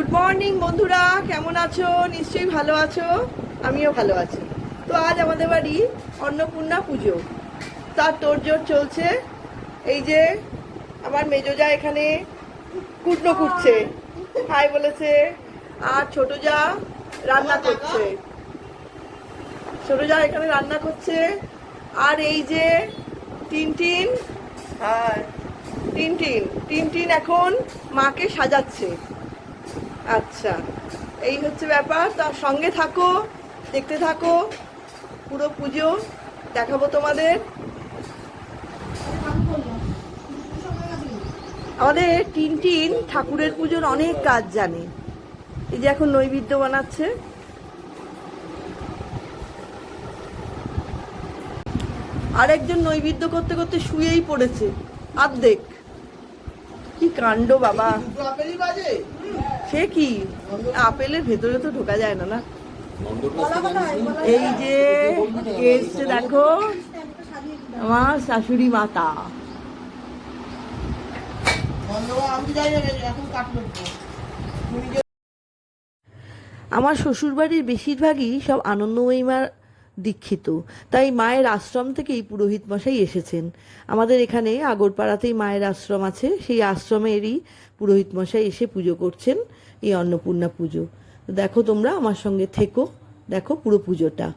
Good morning বন্ধুরা। কেমন আছো? নিশ্চয়ই ভালো আছো? আমিও ভালো আছি। তো আজ আমাদের বাড়ি অন্নপূর্ণা পুজো। তার তোড়জোড় চলছে। এই যে আমার মেজোজা এখানে কুটনো কুটছে। হাই বলেছে, আর ছোট যা রান্না করছে। ছোট যা এখানে রান্না করছে। আর এই যে টিনটিন, আর টিনটিন টিনটিন এখন মাকে সাজাচ্ছে। আচ্ছা। এই হচ্ছে ব্যাপার। তার সঙ্গে থাকো, দেখতে থাকো, পুরো পুজো দেখাবো তোমাদের। আমাদের টিনটিন ঠাকুরের পুজোর অনেক কাজ জানে। এই যে এখন নৈবেদ্য বানাচ্ছে। আরেকজন নৈবেদ্য করতে করতে শুয়েই পড়েছে। আর্ধেক। কি কাণ্ড বাবা। সে কি? আপেলের ভেতরে তো ঢোকা যায় না না? এই যে এসছে দেখো, আমার শাশুড়ি মাতা। আমার শ্বশুরবাড়ির বেশিরভাগই সব আনন্দময়ী মার দীক্ষিত। তাই মায়ের আশ্রম থেকেই পুরোহিত মশাই এসেছেন। আমাদের এখানে আগরপাড়াতেই মায়ের আশ্রম আছে। সেই আশ্রমেরই পুরোহিত মশাই এসে পুজো করছেন, এই অন্নপূর্ণা পুজো। দেখো তোমরা, আমার সঙ্গে থেকো। দেখো পুরো পুজোটা।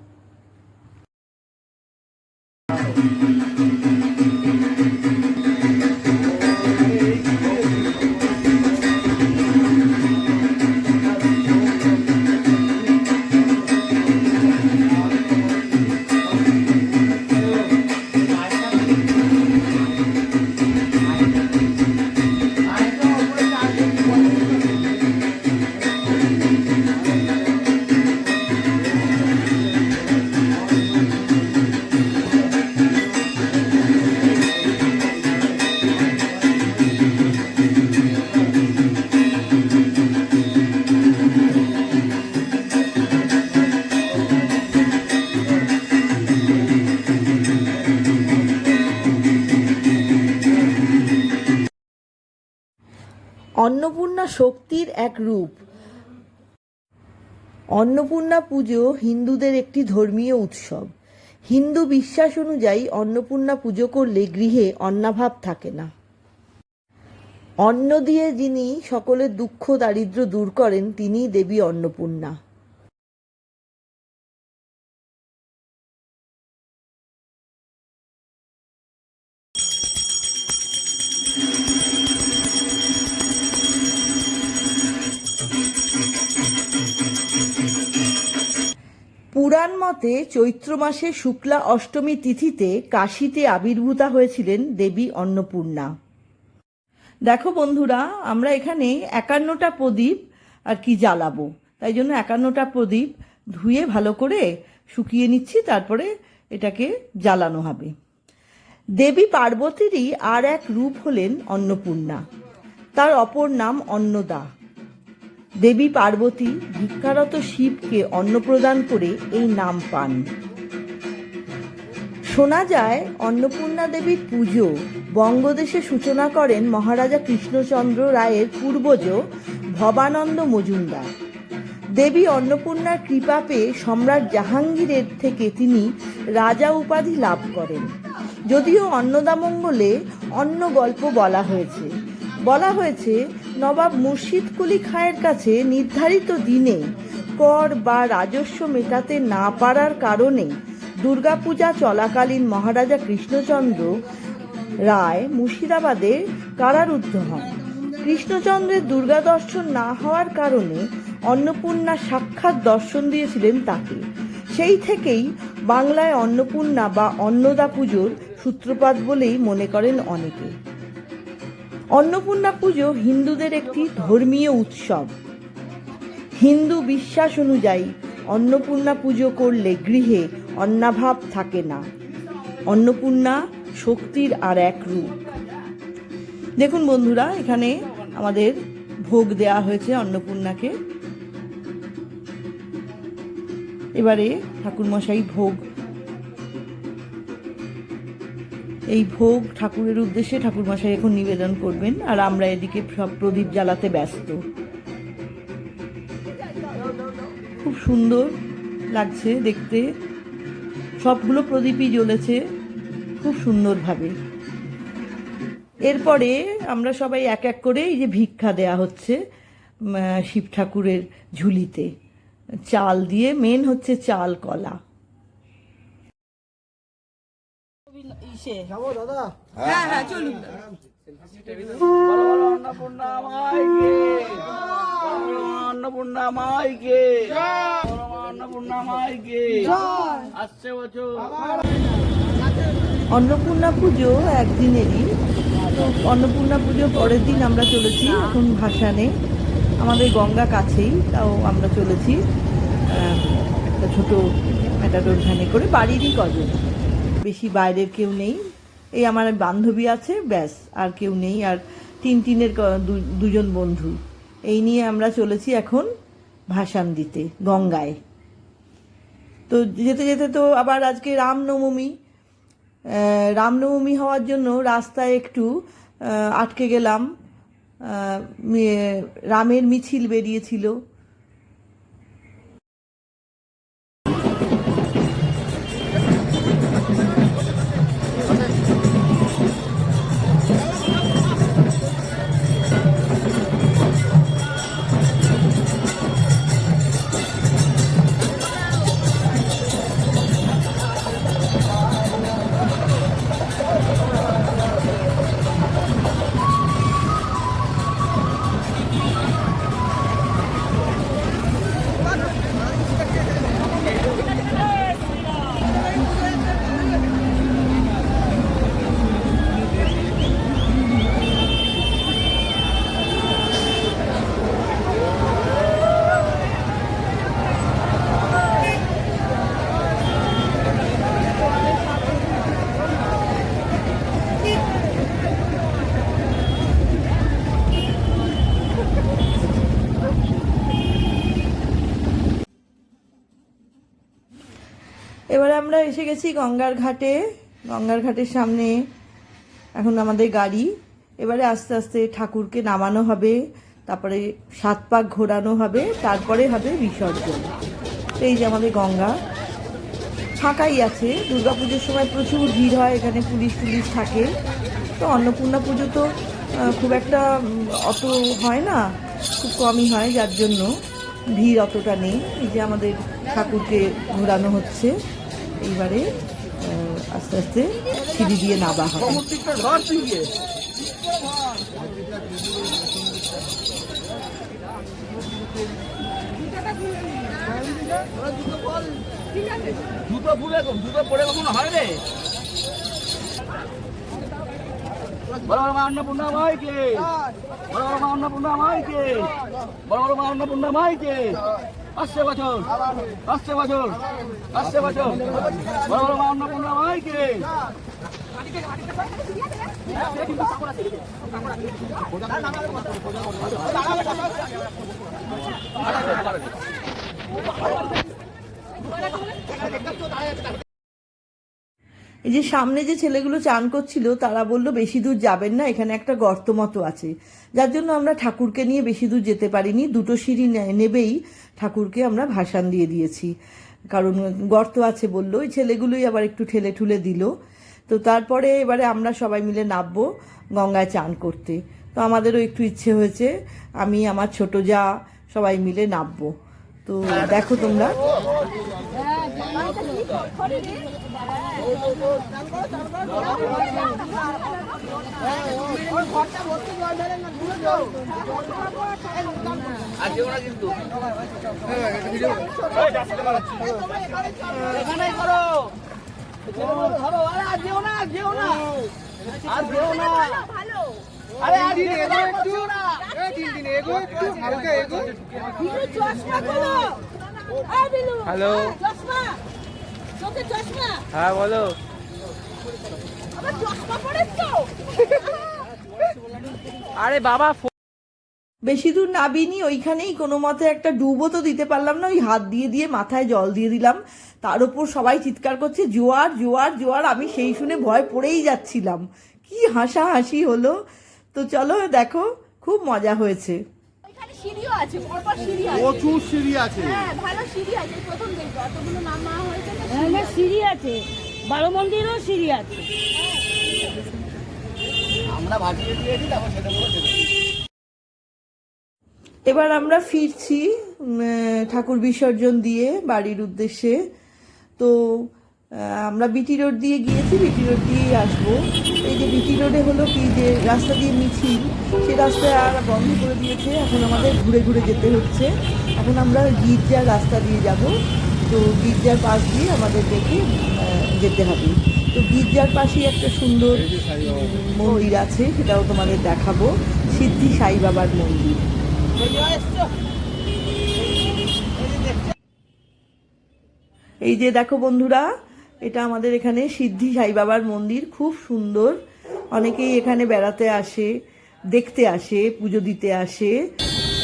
অন্নপূর্ণা শক্তির এক রূপ। অন্নপূর্ণা পুজো হিন্দুদের একটি ধর্মীয় উৎসব। হিন্দু বিশ্বাস অনুযায়ী অন্নপূর্ণা পুজো করলে গৃহে অন্নাভাব থাকে না। অন্ন দিয়ে যিনি সকলের দুঃখ দারিদ্র দূর করেন, তিনিই দেবী অন্নপূর্ণা। পুরাণ মতে চৈত্র মাসে শুক্লা অষ্টমী তিথিতে কাশীতে আবির্ভূতা হয়েছিলেন দেবী অন্নপূর্ণা। দেখো বন্ধুরা, আমরা এখানে একান্নটা প্রদীপ আর কি জ্বালাবো। তাই জন্য একান্নটা প্রদীপ ধুয়ে ভালো করে শুকিয়ে নিচ্ছি, তারপরে এটাকে জ্বালানো হবে। দেবী পার্বতীরই আর এক রূপ হলেন অন্নপূর্ণা। তার অপর নাম অন্নদা। দেবী পার্বতী ভিক্ষারত শিবকে অন্ন প্রদান করে এই নাম পান। শোনা যায়, অন্নপূর্ণা দেবীর পুজো বঙ্গদেশে সূচনা করেন মহারাজা কৃষ্ণচন্দ্র রায়ের পূর্বজ ভবানন্দ মজুমদার। দেবী অন্নপূর্ণার কৃপা পেয়ে সম্রাট জাহাঙ্গীরের থেকে তিনি রাজা উপাধি লাভ করেন। যদিও অন্নদামঙ্গলে অন্য গল্প বলা হয়েছে। বলা হয়েছে, নবাব মুর্শিদ কুলি খাঁয়ের কাছে নির্ধারিত দিনে কর বা রাজস্ব মেটাতে না পারার কারণে দুর্গাপূজা চলাকালীন মহারাজা কৃষ্ণচন্দ্র রায় মুর্শিদাবাদে কারারুদ্ধ হন। কৃষ্ণচন্দ্রের দুর্গা দর্শন না হওয়ার কারণে অন্নপূর্ণা সাক্ষাৎ দর্শন দিয়েছিলেন তাকে। সেই থেকেই বাংলায় অন্নপূর্ণা বা অন্নদা পুজোর সূত্রপাত বলেই মনে করেন অনেকে। অন্নপূর্ণা পুজো হিন্দুদের একটি ধর্মীয় উৎসব। হিন্দু বিশ্বাস অনুযায়ী অন্নপূর্ণা পুজো করলে গৃহে অন্নাভাব থাকে না। অন্নপূর্ণা শক্তির আর এক রূপ। দেখুন বন্ধুরা, এখানে আমাদের ভোগ দেয়া হয়েছে অন্নপূর্ণাকে। এবারে ঠাকুরমশাই ভোগ এই ভোগ ঠাকুরের উদ্দেশ্যে ঠাকুরমশাই এখন নিবেদন করবেন, আর আমরা এদিকে সব প্রদীপ জ্বালাতে ব্যস্ত। খুব সুন্দর লাগছে দেখতে। সবগুলো প্রদীপই জ্বলেছে খুব সুন্দরভাবে। এরপরে আমরা সবাই এক এক করে এই যে ভিক্ষা দেয়া হচ্ছে শিব ঠাকুরের ঝুলিতে। চাল দিয়ে মেন হচ্ছে চাল, কলা। অন্নপূর্ণা মাইকে অন্নপূর্ণা মাইকে অন্নপূর্ণা মাইকে আসছে বছর অন্নপূর্ণা পুজো একদিনেরই। তো অন্নপূর্ণা পুজো পরের দিন আমরা চলেছি এখন ভাসানে। আমাদের গঙ্গা কাছেই তাও আমরা চলেছি। একটা ছোটো ম্যাটাডোর ভ্যানে করে বাড়িরই কজন। বেশি বাইরের কেউ নেই। এই আমার বান্ধবী আছে, ব্যাস, আর কেউ নেই। আর তিন তিনের দুজন বন্ধু। এই নিয়ে আমরা চলেছি এখন ভাসান দিতে গঙ্গায়। তো যেতে যেতে তো আবার আজকে রামনবমী। রামনবমী হওয়ার জন্য রাস্তায় একটু আটকে গেলাম। রামের মিছিল বেরিয়েছিল। এবারে আমরা এসে গেছি গঙ্গার ঘাটে। গঙ্গার ঘাটের সামনে এখন আমাদের গাড়ি। এবারে আস্তে আস্তে ঠাকুরকে নামানো হবে, তারপরে সাত পাক ঘোরানো হবে, তারপরে হবে বিসর্জন। এই যে আমাদের গঙ্গা। ফাঁকাই আছে। দুর্গাপুজোর সময় প্রচুর ভিড় হয়, এখানে পুলিশ টুলিশ থাকে। তো অন্নপূর্ণা পুজো তো খুব একটা অত হয় না, খুব কমই হয়, যার জন্য ভিড় অতটা নেই। এই যে আমাদের ঠাকুরকে ঘোরানো হচ্ছে। এইবারে আস্তে আস্তে সিঁড়ি দিয়ে নাবা হবে। বড় বড় মা অন্নপূর্ণা মাইকে বড় বড় মা অন্নপূর্ণা মাইকে বড় বড় মা অন্নপূর্ণা মাইকে আসছে বছর আসছে বছর আসছে বছর। বড় বড় মা অন্নপূর্ণা মাইকে এই যে সামনে যে ছেলেগুলো চান করছিল, তারা বলল, বেশি দূর যাবেন না, এখানে একটা গর্ত মতো আছে। যার জন্য আমরা ঠাকুরকে নিয়ে বেশি দূর যেতে পারিনি, দুটো সিঁড়ি নেবেই ঠাকুরকে আমরা ভাসান দিয়ে দিয়েছি। কারণ গর্ত আছে বলল, ওই ছেলেগুলোই আবার একটু ঠেলে ঠুলে দিল। তো তারপরে এবারে আমরা সবাই মিলে নামবো গঙ্গায় চান করতে। তো আমাদেরও একটু ইচ্ছে হয়েছে, আমি, আমার ছোট যা, সবাই মিলে নামবো। তো দেখো তোমরা। আর যেও না কিন্তু এখানেই করো ধরো আরে আর যেও না আর যেও না আর যেও না আরে আর যেও না করছ না হ্যালো। চশমা। চোখে চশমা। হ্যাঁ বলো। আবার চশমা আরে বাবা বেশি দূর নাবিনি ওইখানেই কোনো মতে একটা ডুবো তো দিতে পারলাম না ওই হাত দিয়ে দিয়ে মাথায় জল দিয়ে দিলাম। তার উপর সবাই চিৎকার করছে জোয়ার জোয়ার জোয়ার আমি সেই শুনে ভয় পড়েই যাচ্ছিলাম। কি হাসাহাসি হলো। তো চলো দেখো খুব মজা হয়েছে। ওইখানে সিঁড়িও আছে পরপর সিঁড়ি আছে। প্রচুর সিঁড়ি আছে। হ্যাঁ ভালো সিঁড়ি আছে প্রথম দেখব। অতগুলো নাম না হয়েছে হ্যাঁ সিঁড়ি আছে। বারো মন্দিরেও সিঁড়ি আছে। আমরা ভাজিয়ে দিয়েছি তারপর সেটা এবার আমরা ফিরছি ঠাকুর বিসর্জন দিয়ে বাড়ির উদ্দেশ্যে। তো আমরা বিটি রোড দিয়ে গিয়েছি বিটি রোড দিয়েই আসব। এই যে বিটি রোডে হলো কি যে রাস্তা দিয়ে মিছিল, সে রাস্তায় আর বন্ধ করে দিয়েছে। এখন আমাদের ঘুরে ঘুরে যেতে হচ্ছে। এখন আমরা গির্জার রাস্তা দিয়ে যাব। তো গির্জার পাশ দিয়ে আমাদের দেখে যেতে হবে। তো গির্জার পাশেই একটা সুন্দর মন্দির আছে, সেটাও তোমাদের দেখাবো। সিদ্ধি সাই বাবার মন্দির। এই যে দেখো বন্ধুরা এটা আমাদের এখানে সিদ্ধি সাই বাবার মন্দির, খুব সুন্দর। অনেকেই এখানে বেড়াতে আসে, দেখতে আসে, পুজো দিতে আসে।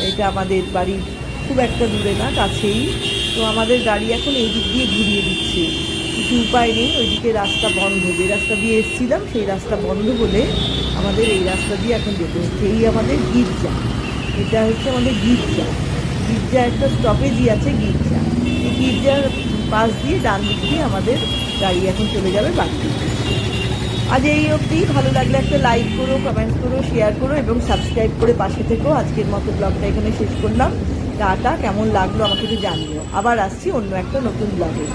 এটা আমাদের বাড়ির খুব একটা দূরে না, কাছেই। তো আমাদের গাড়ি এখন এই দিক দিয়ে ঘুরিয়ে দিচ্ছে। কিছু উপায় নেই, ওইদিকে রাস্তা বন্ধ। যে রাস্তা দিয়ে এসেছিলাম, সেই রাস্তা বন্ধ বলে আমাদের এই রাস্তা দিয়ে এখন যেতে হচ্ছে। এই আমাদের গির্জা। এটা হচ্ছে আমাদের গির্জা। গির্জা একটা স্টপেজই আছে গির্জা। এই গির্জার পাশ দিয়ে ডান দিক দিয়ে আমাদের গাড়ি এখন চলে যাবে বাড়িতে। আজ এই অবধি। ভালো লাগলে একটা লাইক করো কমেন্ট করো শেয়ার করো এবং সাবস্ক্রাইব করে পাশে থেকো। আজকের মতো ব্লগটা এখানে শেষ করলাম। টাটা, কেমন লাগল আমাকে একটু জানিও। আবার আসছি অন্য একটা নতুন ব্লগে